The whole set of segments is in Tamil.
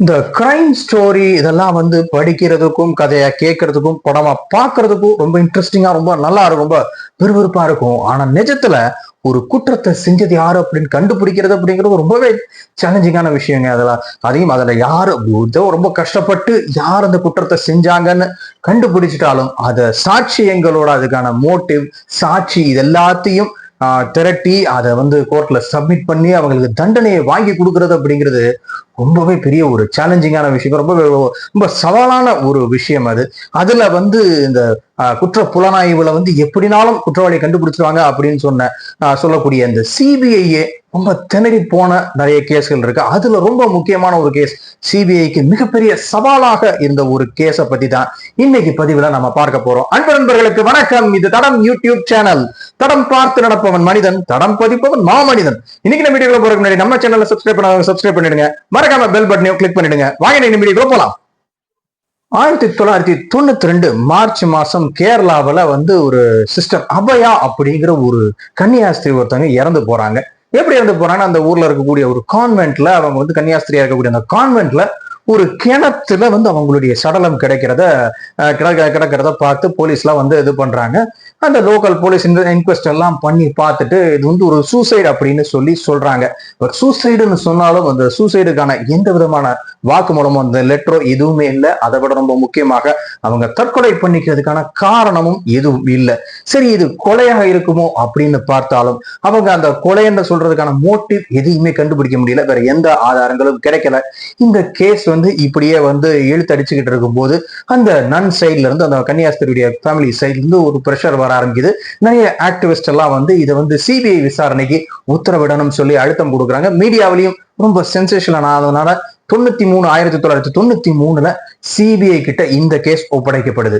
இந்த கிரைம் ஸ்டோரி இதெல்லாம் வந்து படிக்கிறதுக்கும் கதையை கேட்கறதுக்கும் படமா பார்க்கறதுக்கும் ரொம்ப இன்ட்ரெஸ்டிங்கா ரொம்ப நல்லா இருக்கும் ரொம்ப விறுவிறுப்பா இருக்கும். ஆனா நிஜத்துல ஒரு குற்றத்தை செஞ்சது யாரு அப்படின்னு கண்டுபிடிக்கிறது அப்படிங்கிறது ரொம்பவே சேலஞ்சிங்கான விஷயங்க அதெல்லாம் அதையும் அதுல யாரு ரொம்ப கஷ்டப்பட்டு யார் அந்த குற்றத்தை செஞ்சாங்கன்னு கண்டுபிடிச்சிட்டாலும் அதை சாட்சியங்களோட அதுக்கான மோட்டிவ் சாட்சி இது எல்லாத்தையும் திரட்டி அதை வந்து கோர்ட்ல சப்மிட் பண்ணி அவங்களுக்கு தண்டனையை வாங்கி கொடுக்கறது அப்படிங்கிறது ரொம்பவே பெரிய ஒரு சேலஞ்சிங்கான விஷயம். ரொம்ப ரொம்ப சவாலான ஒரு விஷயம் அது. அதுல வந்து இந்த குற்ற புலனாய்வுல வந்து எப்படினாலும் குற்றவாளியை கண்டுபிடிச்சிருவாங்க அப்படின்னு சொன்ன ஆஹ், சொல்லக்கூடிய இந்த சிபிஐயே ரொம்ப திணறி போன நிறைய கேஸ்கள் இருக்கு. அதுல ரொம்ப முக்கியமான ஒரு கேஸ் சிபிஐக்கு மிகப்பெரிய சவாலாக இருந்த ஒரு கேஸை பத்தி தான் இன்னைக்கு பதிவுல நம்ம பார்க்க போறோம். அன்பு நண்பர்களுக்கு வணக்கம். இது தடம் யூடியூப் சேனல். தடம் பார்த்து நடப்பவன் மனிதன் தடம் பதிப்பவன் மாமனிதன். இன்னைக்கு நம்ம வீடியோ போறதுக்கு முன்னாடி நம்ம சேனல்ல சப்ஸ்கிரைப் பண்ணாதவங்க சப்ஸ்கிரைப் பண்ணிடுங்க. மறக்காம பெல் பட்டனையும் கிளிக் பண்ணிடுங்க. வாங்க இந்த வீடியோ போலாம். ஆயிரத்தி தொள்ளாயிரத்தி தொண்ணூத்தி ரெண்டு மார்ச் மாசம் கேரளாவில் வந்து ஒரு சிஸ்டர் அபயா அப்படிங்கிற ஒரு கன்னியாஸ்திரி ஒருத்தவங்க இறந்து போறாங்க. எப்படி இறந்து போறாங்கன்னா அந்த ஊர்ல இருக்கக்கூடிய ஒரு கான்வென்ட்ல அவங்க வந்து கன்னியாஸ்திரியா இருக்கக்கூடிய அந்த கான்வென்ட்ல ஒரு கிணத்துல வந்து அவங்களுடைய சடலம் கிடைக்கிறத கிடக்க கிடக்கிறத பார்த்து போலீஸ்லாம் வந்து இது பண்றாங்க. அந்த லோக்கல் போலீஸ் இன்கொஸ்ட் எல்லாம் பண்ணி பார்த்துட்டு இது வந்து ஒரு சூசைடு அப்படின்னு சொல்லி சொல்றாங்க. பட் சூசைடுன்னு சொன்னாலும் அந்த சூசைடுக்கான எந்த விதமான வாக்குமூலமோ அந்த லெட்டரோ எதுவுமே இல்லை. அதை விட ரொம்ப முக்கியமாக அவங்க தற்கொலை பண்ணிக்கிறதுக்கான காரணமும் எதுவும் இல்லை. சரி இது கொலையாக இருக்குமோ அப்படின்னு பார்த்தாலும் அவங்க அந்த கொலைன்னு சொல்றதுக்கான மோட்டிவ் எதையுமே கண்டுபிடிக்க முடியல. வேற எந்த ஆதாரங்களும் கிடைக்கல. இந்த கேஸ் வந்து இப்படியே வந்து இழுத்தடிச்சுக்கிட்டு இருக்கும்போது அந்த நன் சைட்ல இருந்து அந்த கன்னியாஸ்திரியுடைய ஃபேமிலி சைட்ல இருந்து ஒரு ப்ரெஷர் வர ஆரம்பிக்குது. நிறைய ஆக்டிவிஸ்ட் எல்லாம் வந்து இதை வந்து சிபிஐ விசாரணைக்கு உத்தரவிடணும் சொல்லி அழுத்தம் கொடுக்குறாங்க. மீடியாவிலையும் ரொம்ப சென்சேஷன் ஆனதுனால தொண்ணூத்தி மூணு ஆயிரத்தி தொள்ளாயிரத்தி தொண்ணூத்தி மூணுல சிபிஐ கிட்ட இந்த கேஸ் ஒப்படைக்கப்படுது.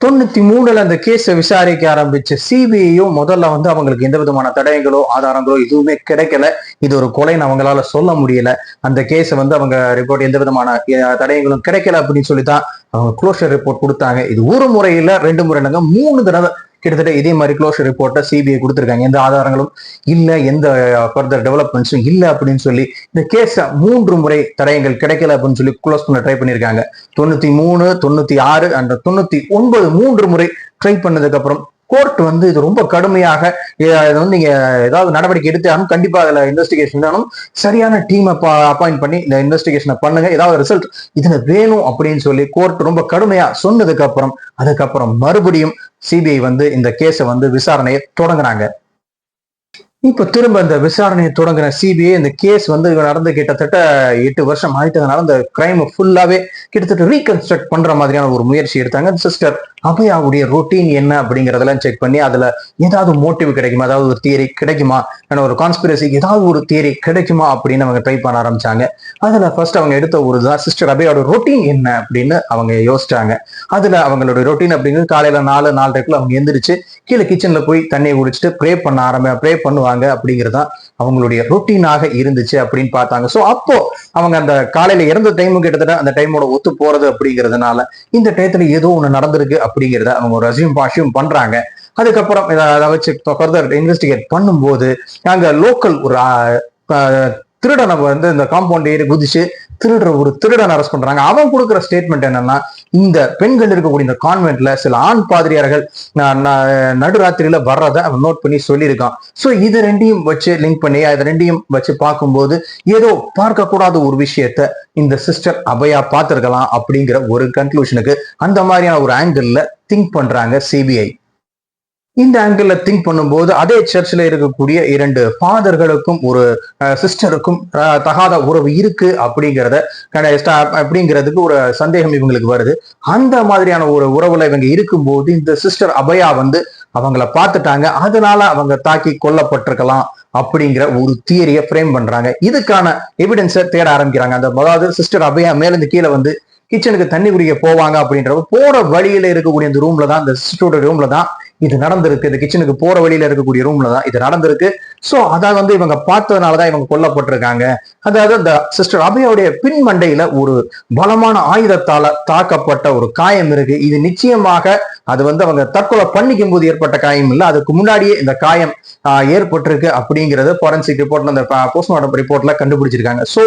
தொண்ணூத்தி மூணுல அந்த கேஸை விசாரிக்க ஆரம்பிச்ச சிபிஐயும் முதல்ல வந்து அவங்களுக்கு எந்த விதமான தடயங்களோ ஆதாரங்களோ எதுவுமே கிடைக்கல. இது ஒரு கொலைன்னு அவங்களால சொல்ல முடியல. அந்த கேஸை வந்து அவங்க ரிப்போர்ட் எந்த விதமான தடயங்களும் கிடைக்கல அப்படின்னு சொல்லி தான் அவங்க க்ளோஷர் ரிப்போர்ட் கொடுத்தாங்க. இது ஒரு முறையில ரெண்டு முறை இல்லைங்க மூணு தடவை கிட்டத்தட்ட இதே மாதிரி க்ளோஷர் ரிப்போர்ட்டை சிபிஐ கொடுத்துருக்காங்க. எந்த ஆதாரங்களும் இல்லை எந்த ஃபர்தர் டெவலப்மெண்ட்ஸும் இல்லை அப்படின்னு சொல்லி இந்த கேஸை மூன்று முறை தடயங்கள் கிடைக்கல அப்படின்னு சொல்லி க்ளோஸ் பண்ண ட்ரை பண்ணியிருக்காங்க. தொண்ணூற்றி மூணு தொண்ணூற்றி ஆறு அண்ட் தொண்ணூற்றி ஒன்பது மூன்று முறை ட்ரை பண்ணதுக்கப்புறம் கோர்ட் வந்து இது ரொம்ப கடுமையாக இதை வந்து நீங்க ஏதாவது நடவடிக்கை எடுத்தாலும் கண்டிப்பா அதுல இன்வெஸ்டிகேஷன் வேணும். சரியான டீமை அப்பாயிண்ட் பண்ணி இந்த இன்வெஸ்டிகேஷனை பண்ணுங்க. ஏதாவது ரிசல்ட் இதுல வேணும் அப்படின்னு சொல்லி கோர்ட் ரொம்ப கடுமையா சொன்னதுக்கு அப்புறம் அதுக்கப்புறம் மறுபடியும் சிபிஐ வந்து இந்த கேஸை வந்து விசாரணையை தொடங்குறாங்க. இப்ப திரும்ப இந்த விசாரணையை தொடங்குற சிபிஐ இந்த கேஸ் வந்து இவன் நடந்து கிட்டத்தட்ட எட்டு வருஷம் ஆயிட்டதுனால இந்த கிரைம் ஃபுல்லாவே கிட்டத்தட்ட ரீகன்ஸ்ட்ரக்ட் பண்ற மாதிரியான ஒரு முயற்சி எடுத்தாங்க. சிஸ்டர் அபயாவுடைய ரொட்டீன் என்ன அப்படிங்கறதெல்லாம் செக் பண்ணி அதுல ஏதாவது மோட்டிவ் கிடைக்குமா? ஏதாவது ஒரு தியரி கிடைக்குமா? என்ன ஒரு கான்ஸ்பிரசி ஏதாவது ஒரு தியரி கிடைக்குமா அப்படின்னு அவங்க ட்ரை பண்ண ஆரம்பிச்சாங்க. அதுல ஃபர்ஸ்ட் அவங்க எடுத்த ஒரு தான் சிஸ்டர் அபயாவோட ரொட்டீன் என்ன அப்படின்னு அவங்க யோசிச்சாங்க. அதுல அவங்களோட ரொட்டீன் அப்படிங்கிறது காலையில நாலு நாலரைக்குள்ள அவங்க எந்திரிச்சு கீழே கிச்சன்ல போய் தண்ணியை குடிச்சிட்டு ப்ரே பண்ண ஆரம்பி ப்ரே பண்ணுவாங்க. அப்படிங்கறதுதான் அவங்களுடைய ருட்டீனாக இருந்துச்சு அப்படின்னு பார்த்தாங்க. ஸோ அப்போ அவங்க அந்த காலையில இறந்த டைமும் கிட்டத்தட்ட அந்த டைமோட ஒத்து போறது அப்படிங்கிறதுனால இந்த டயத்துல ஏதோ ஒண்ணு நடந்திருக்கு அப்படிங்கிறத அவங்க ஒரு அசியூம் பாஷியும் பண்றாங்க. அதுக்கப்புறம் இதை அதை வச்சு ஃபர்தர் இன்வெஸ்டிகேட் பண்ணும்போது அங்க லோக்கல் ஒரு திருடனை வந்து இந்த காம்பவுண்ட் ஏறி குதிச்சு திருடுற ஒரு திருடன் அரெஸ்ட் பண்றாங்க. அவன் கொடுக்குற ஸ்டேட்மெண்ட் என்னன்னா இந்த பெண்கள் இருக்கக்கூடிய இந்த கான்வென்ட்ல சில ஆண் பாதிரியார்கள் ந- நடுராத்திரியில வர்றதை அவன் நோட் பண்ணி சொல்லியிருக்கான். சோ இது ரெண்டையும் வச்சு லிங்க் பண்ணி இது ரெண்டையும் வச்சு பார்க்கும்போது ஏதோ பார்க்க கூடாத ஒரு விஷயத்த இந்த சிஸ்டர் அபயா பார்த்திருக்கலாம் அப்படிங்கிற ஒரு கன்க்ளூஷனுக்கு அந்த மாதிரியான ஒரு ஆங்கிள் திங்க் பண்றாங்க சிபிஐ இந்த ஆங்கிள் திங்க் பண்ணும்போது அதே சர்ச்சில் இருக்கக்கூடிய இரண்டு ஃபாதர்களுக்கும் ஒரு சிஸ்டருக்கும் தகாத உறவு இருக்கு அப்படிங்கிறத அப்படிங்கிறதுக்கு ஒரு சந்தேகம் இவங்களுக்கு வருது. அந்த மாதிரியான ஒரு உறவுல இவங்க இருக்கும்போது இந்த சிஸ்டர் அபயா வந்து அவங்கள பார்த்துட்டாங்க. அதனால அவங்க தாக்கி கொல்லப்பட்டிருக்கலாம் அப்படிங்கிற ஒரு தியரியை ஃப்ரேம் பண்றாங்க. இதுக்கான எவிடன்ஸை தேட ஆரம்பிக்கிறாங்க. அந்த அதாவது சிஸ்டர் அபயா மேலிருந்து கீழே வந்து கிச்சனுக்கு தண்ணி குடிக்க போவாங்க அப்படின்றப்ப போற வழியில இருக்கக்கூடிய அந்த ரூம்ல தான் அந்த சிஸ்டரோட ரூம்ல தான் இது நடந்திருக்கு. இந்த கிச்சனுக்கு போற வழியில இருக்கக்கூடிய ரூம்ல தான் இது நடந்திருக்கு. ஸோ அதை வந்து இவங்க பார்த்ததுனாலதான் இவங்க கொல்லப்பட்டிருக்காங்க. அதாவது அந்த சிஸ்டர் அபயோடைய பின் மண்டையில ஒரு பலமான ஆயுதத்தால தாக்கப்பட்ட ஒரு காயம் இருக்கு. இது நிச்சயமாக அது வந்து அவங்க தற்கொலை பண்ணிக்கும் போது ஏற்பட்ட காயம் இல்லை. அதுக்கு முன்னாடியே இந்த காயம் ஏற்பட்டிருக்கு அப்படிங்கறது ஃபாரன்சிக் ரிப்போர்ட்ல அந்த போஸ்ட்மார்ட்டம் ரிப்போர்ட்ல கண்டுபிடிச்சிருக்காங்க. ஸோ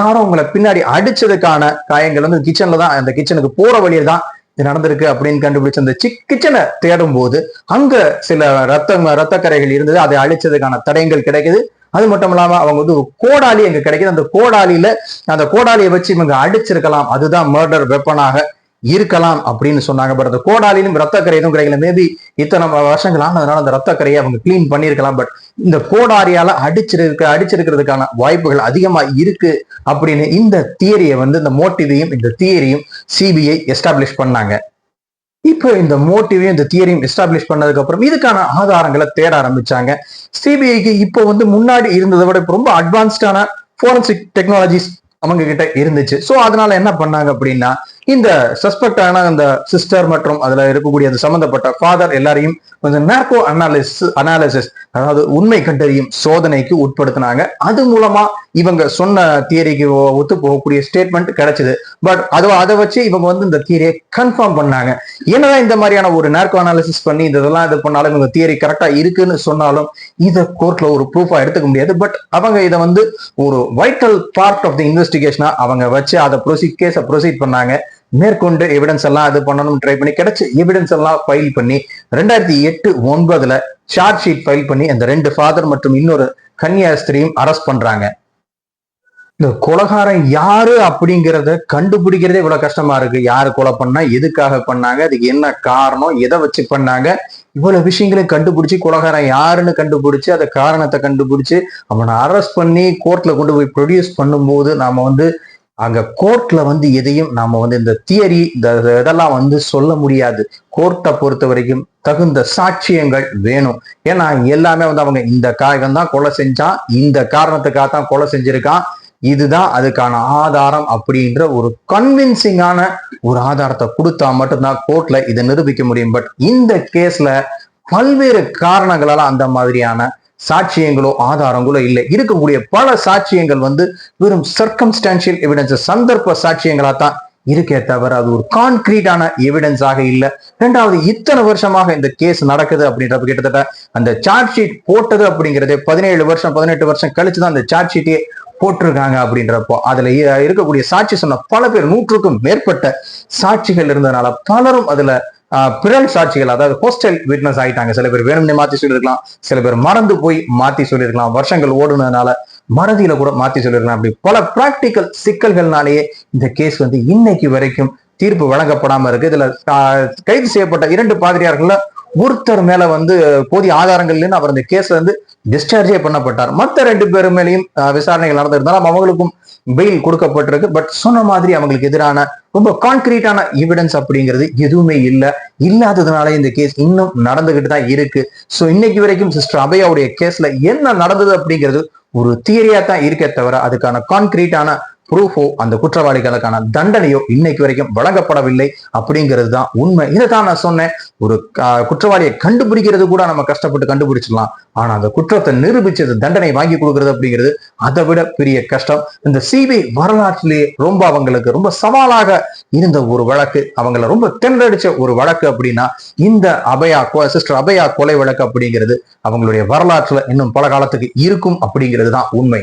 யாரும் அவங்களை பின்னாடி அடிச்சதுக்கான காயங்கள் வந்து கிச்சன்ல தான் அந்த கிச்சனுக்கு போற வழியில தான் நடந்திருக்கு அப்படின்னு கண்டுபிடிச்ச அந்த சிக் கிச்சனை தேடும் போது அங்க சில ரத்த ரத்தக்கரைகள் இருந்தது. அதை அழிச்சதுக்கான தடயங்கள் கிடைக்குது. அது மட்டும் இல்லாம அவங்க வந்து ஒரு கோடாலி அங்க கிடைக்குது. அந்த கோடாலியில அந்த கோடாலியை வச்சு இவங்க அடிச்சிருக்கலாம். அதுதான் மர்டர் வெப்பனாக இருக்கலாம் அப்படின்னு சொன்னாங்க. பட் அந்த கோடாலிலும் ரத்தக்கரை எதுவும் கிடைக்கல. மேபி இத்தனை வருஷங்கள் ஆனதுனால அந்த ரத்தக்கரையை அவங்க கிளீன் பண்ணியிருக்கலாம். பட் இந்த கோடாரியால அடிச்சிருக்க அடிச்சிருக்கிறதுக்கான வாய்ப்புகள் அதிகமா இருக்கு அப்படின்னு இந்த தியரியை வந்து இந்த மோட்டிவையும் இந்த தியரியும் சிபிஐ எஸ்டாப்ளிஷ் பண்ணாங்க. இப்போ இந்த மோட்டிவையும் இந்த தியரியும் எஸ்டாப்ளிஷ் பண்ணதுக்கு அப்புறம் இதுக்கான ஆதாரங்களை தேட ஆரம்பிச்சாங்க. சிபிஐக்கு இப்போ வந்து முன்னாடி இருந்ததை விட ரொம்ப அட்வான்ஸ்டான ஃபோரன்சிக் டெக்னாலஜிஸ் அவங்க கிட்ட இருந்துச்சு. ஸோ அதனால என்ன பண்ணாங்க அப்படின்னா இந்த சஸ்பெக்டான அந்த சிஸ்டர் மற்றும் அதுல இருக்கக்கூடிய அந்த சம்பந்தப்பட்ட ஃபாதர் எல்லாரையும் கொஞ்சம் நேர்கோ அனாலிசிஸ் அனாலிசிஸ் அதாவது உண்மை கண்டறியும் சோதனைக்கு உட்படுத்தினாங்க. அது மூலமா இவங்க சொன்ன தியரிக்கு ஒத்து போகக்கூடிய ஸ்டேட்மெண்ட் கிடைச்சது. பட் அது அதை வச்சு இவங்க வந்து இந்த தியரியை கன்ஃபார்ம் பண்ணாங்க. என்னதான் இந்த மாதிரியான ஒரு நேர்கோ அனாலிசிஸ் பண்ணி இந்த இதெல்லாம் இது பண்ணாலும் இவங்க தியரி கரெக்டா இருக்குன்னு சொன்னாலும் இதை கோர்ட்ல ஒரு ப்ரூஃபா எடுத்துக்க முடியாது. பட் அவங்க இதை வந்து ஒரு வைட்டல் பார்ட் ஆஃப் தி இன்வெஸ்டிகேஷனா அவங்க வச்சு அதை ப்ரொசீட் கேஸை ப்ரொசீட் பண்ணாங்க. மேற்கொண்டு எவிடன்ஸ் எல்லாம் இது பண்ணணும் ட்ரை பண்ணி கிடைச்ச எவிடன்ஸ் எல்லாம் ஃபைல் பண்ணி ரெண்டாயிரத்தி எட்டு ஒன்பதுல சார்ஜ் ஷீட் ஃபைல் பண்ணி அந்த ரெண்டு ஃபாதர் மற்றும் இன்னொரு கன்னியாஸ்திரியும் அரெஸ்ட் பண்றாங்க. இந்த கொலகாரம் யாரு அப்படிங்கிறத கண்டுபிடிக்கிறதே இவ்வளவு கஷ்டமா இருக்கு. யாரு கொலை பண்ணா எதுக்காக பண்ணாங்க அதுக்கு என்ன காரணம் எதை வச்சு பண்ணாங்க இவ்வளவு விஷயங்களையும் கண்டுபிடிச்சு கொலகாரம் யாருன்னு கண்டுபிடிச்சு அந்த காரணத்தை கண்டுபிடிச்சு அவனை அரெஸ்ட் பண்ணி கோர்ட்ல கொண்டு போய் ப்ரொடியூஸ் பண்ணும்போது நாம வந்து அங்க கோர்ட்ல வந்து எதையும் நாம வந்து இந்த தியரி இந்த இதெல்லாம் வந்து சொல்ல முடியாது. கோர்ட்டை பொறுத்த வரைக்கும் தகுந்த சாட்சியங்கள் வேணும். ஏன்னா எல்லாமே வந்து அவங்க இந்த காயம் தான் கொலை செஞ்சான் இந்த காரணத்துக்காக தான் கொலை செஞ்சிருக்கான் இதுதான் அதுக்கான ஆதாரம் அப்படின்ற ஒரு கன்வின்சிங்கான ஒரு ஆதாரத்தை கொடுத்தா மட்டும்தான் கோர்ட்ல இதை நிரூபிக்க முடியும். பட் இந்த கேஸ்ல பல்வேறு காரணங்களால அந்த மாதிரியான சாட்சியங்களோ ஆதாரங்களோ இல்லை. இருக்கக்கூடிய பல சாட்சியங்கள் வந்து வெறும் சர்க்கம்ஸ்டான்சியல் எவிடன்ஸ் சந்தர்ப்ப சாட்சியங்களா தான் இருக்கே தவிர அது ஒரு கான்கிரீட்டான எவிடன்ஸாக இல்லை. ரெண்டாவது இத்தனை வருஷமாக இந்த கேஸ் நடக்குது அப்படின்றப்ப கிட்டத்தட்ட அந்த சார்ஜ் ஷீட் போட்டது அப்படிங்கிறதே பதினேழு வருஷம் பதினெட்டு வருஷம் கழிச்சு தான் அந்த சார்ஜ் ஷீட்டே போட்டிருக்காங்க அப்படின்றப்போ அதுல இருக்கக்கூடிய சாட்சி சொன்ன பல பேர் நூற்றுக்கும் மேற்பட்ட சாட்சிகள் இருந்ததுனால பலரும் அதுல பிறல் சாட்சிகள் அதாவது ஹோஸ்டல் விட்னஸ் ஆயிட்டாங்க. சில பேர் வேணும்னே மாத்தி சொல்லியிருக்கலாம். சில பேர் மறந்து போய் மாத்தி சொல்லியிருக்கலாம். வருஷங்கள் ஓடுனதுனால மறதியில கூட மாத்தி சொல்லியிருக்கலாம். அப்படி பல பிராக்டிக்கல் சிக்கல்கள்னாலேயே இந்த கேஸ் வந்து இன்னைக்கு வரைக்கும் தீர்ப்பு வழங்கப்படாம இருக்கு. இதுல கைது செய்யப்பட்ட இரண்டு பாதிரியார்கள்ல ஒருத்தர் மேல வந்து போதிய ஆதாரங்கள்லன்னு அவர் இந்த கேஸ்ல வந்து டிஸ்சார்ஜே பண்ணப்பட்டார். மற்ற ரெண்டு பேர் மேலேயும் விசாரணைகள் நடந்திருந்தாலும் அவங்களுக்கும் பெயில் கொடுக்கப்பட்டிருக்கு. பட் சொன்ன மாதிரி அவங்களுக்கு எதிரான ரொம்ப கான்கிரீட்டான எவிடன்ஸ் அப்படிங்கிறது எதுவுமே இல்லை. இல்லாததுனால இந்த கேஸ் இன்னும் நடந்துகிட்டு தான் இருக்கு. ஸோ இன்னைக்கு வரைக்கும் சிஸ்டர் அபயாவுடைய கேஸ்ல என்ன நடந்தது அப்படிங்கிறது ஒரு தியரியா தான் இருக்கே தவிர அதுக்கான கான்கிரீட்டான ப்ரூஃபோ அந்த குற்றவாளிகளுக்கான தண்டனையோ இன்னைக்கு வரைக்கும் வழங்கப்படவில்லை அப்படிங்கிறது தான் உண்மை. இதை தான் நான் சொன்னேன். ஒரு குற்றவாளியை கண்டுபிடிக்கிறது கூட நம்ம கஷ்டப்பட்டு கண்டுபிடிச்சிடலாம். ஆனா அந்த குற்றத்தை நிரூபிச்சது தண்டனை வாங்கி கொடுக்கறது அப்படிங்கிறது அதை விட பெரிய கஷ்டம். இந்த சிபிஐ வரலாற்றிலேயே ரொம்ப அவங்களுக்கு ரொம்ப சவாலாக இருந்த ஒரு வழக்கு அவங்கள ரொம்ப தென்றடிச்ச ஒரு வழக்கு அப்படின்னா இந்த அபயா சிஸ்டர் அபயா கொலை வழக்கு அப்படிங்கிறது அவங்களுடைய வரலாற்றுல இன்னும் பல காலத்துக்கு இருக்கும் அப்படிங்கிறது தான் உண்மை.